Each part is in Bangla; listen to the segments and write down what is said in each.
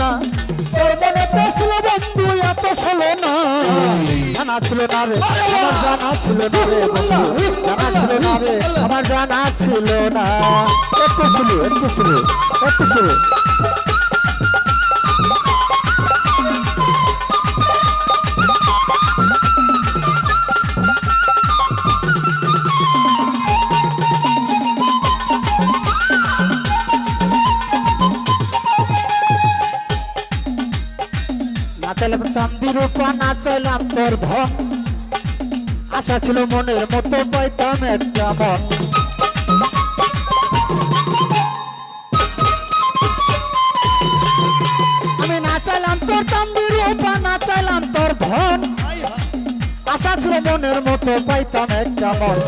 না। তোর মনে পেছিল বন্ধু এত ষোলো না। জানা ছিল না রে, আমার জানা ছিল না রে জানা ছিল না রে, আমার জানা ছিল না। একটু ছিল একটু ছিল একটু ছিল চান্দির নাচাইলাম তোর ধন আশা ছিল মনের মতো পাইতাম একটা মন আমি না চাইলাম তোর চান্দির নাচাইলাম তোর ধন আশা ছিল মনের মতো পাইতাম একটা মন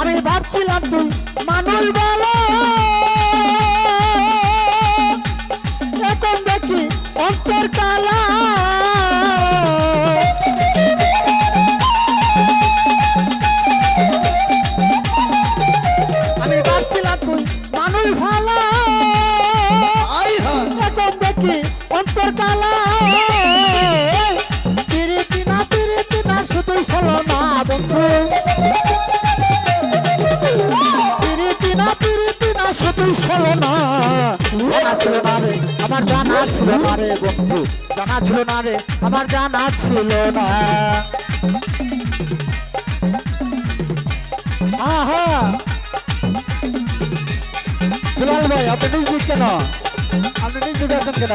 আমি ভাবছিলাম তুই মানুষ বলো শুধুই না ছিল না রে, আমার জানা ছিল না রে বন্ধু। জানা ছিল না রে, আমার জানা ছিল না। আহা! বিলাল ভাই, আপনি কেন? আপনি কেন?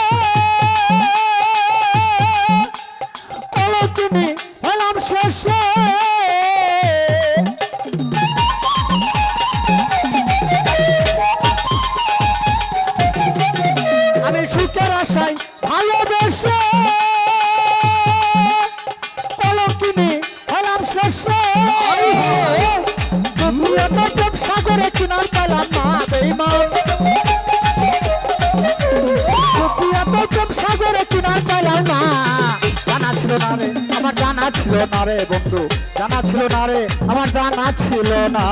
সুখের আশাই ভালোবেসে কলঙ্কিনি হলাম শেষে। সাগরে কিনার পেলাম তো প্রেম সাগরে কিনার পেলাম না জানা ছিল না রে, আমার জানা ছিল না রে বন্ধু। জানা ছিল না রে, আমার জানা ছিল না।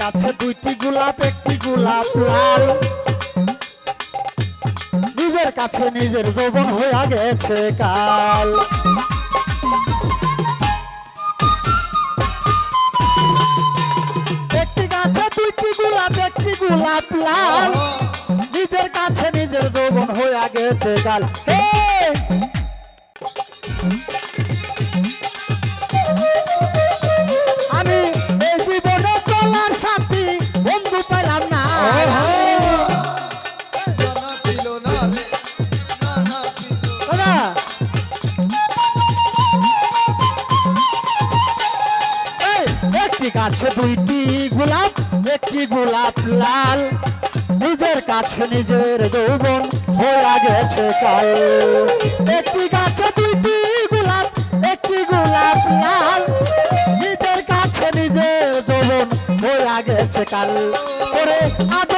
গাছে দুইটি গোলাপ, একটি গোলাপ লাল। নিজের কাছে নিজের যৌবন হয়ে গেছে কাল। একটি গাছে দুইটি গোলাপ, একটি গোলাপ লাল। নিজের কাছে নিজের যৌবন হয়ে গেছে কাল। গাছে দুইটি গোলাপ, একটি গোলাপ লাল। নিজের কাছে নিজের যৌবন হয়ে গেছে কাল। একটি গাছে দুইটি গোলাপ, একটি গোলাপ লাল। নিজের কাছে নিজের যৌবন হয়ে গেছে কাল। করে আদর্শ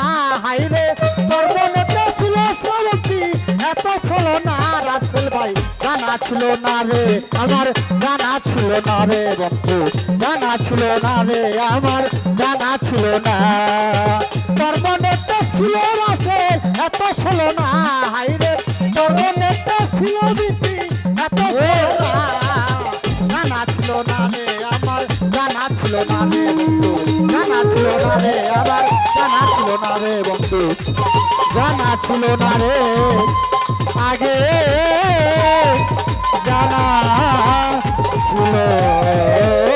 জানা ছিল না রে, আমার জানা ছিল না রে বন্ধু জানা ছিল না রে, আমার জানা ছিল না। পর্বনেতে ছিল রাসেল এত ছিল না হাইরে পর্বনেতে ছিল বিধি এত ছিল না। ছিল না রে, আমার জানা ছিল না রে বন্ধু জানা ছিল না রে, আমার জানা ছিল না রে বন্ধু জানা ছিল না রে। আগে জানা ছিল